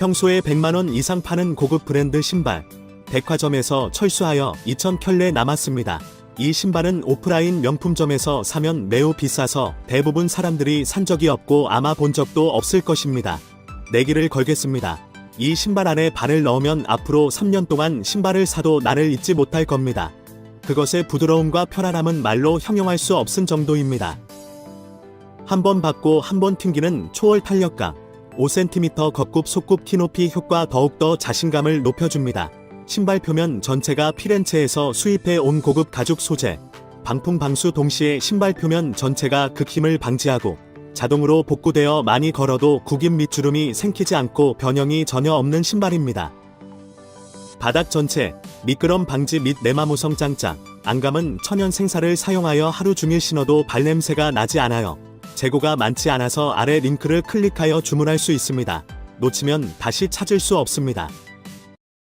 평소에 100만원 이상 파는 고급 브랜드 신발. 백화점에서 철수하여 2,000켤레 남았습니다. 이 신발은 오프라인 명품점에서 사면 매우 비싸서 대부분 사람들이 산 적이 없고 아마 본 적도 없을 것입니다. 내기를 걸겠습니다. 이 신발 안에 발을 넣으면 앞으로 3년 동안 신발을 사도 나를 잊지 못할 겁니다. 그것의 부드러움과 편안함은 말로 형용할 수 없은 정도입니다. 한 번 받고 한 번 튕기는 초월 탄력감, 5cm 겉굽 속굽 키 높이 효과 더욱더 자신감을 높여줍니다. 신발 표면 전체가 피렌체에서 수입해 온 고급 가죽 소재, 방풍 방수 동시에 신발 표면 전체가 극힘을 방지하고 자동으로 복구되어 많이 걸어도 구김 밑주름이 생기지 않고 변형이 전혀 없는 신발입니다. 바닥 전체 미끄럼 방지 및 내마무성 짱짱 안감은 천연 생사를 사용하여 하루 종일 신어도 발냄새가 나지 않아요. 재고가 많지 않아서 아래 링크를 클릭하여 주문할 수 있습니다. 놓치면 다시 찾을 수 없습니다.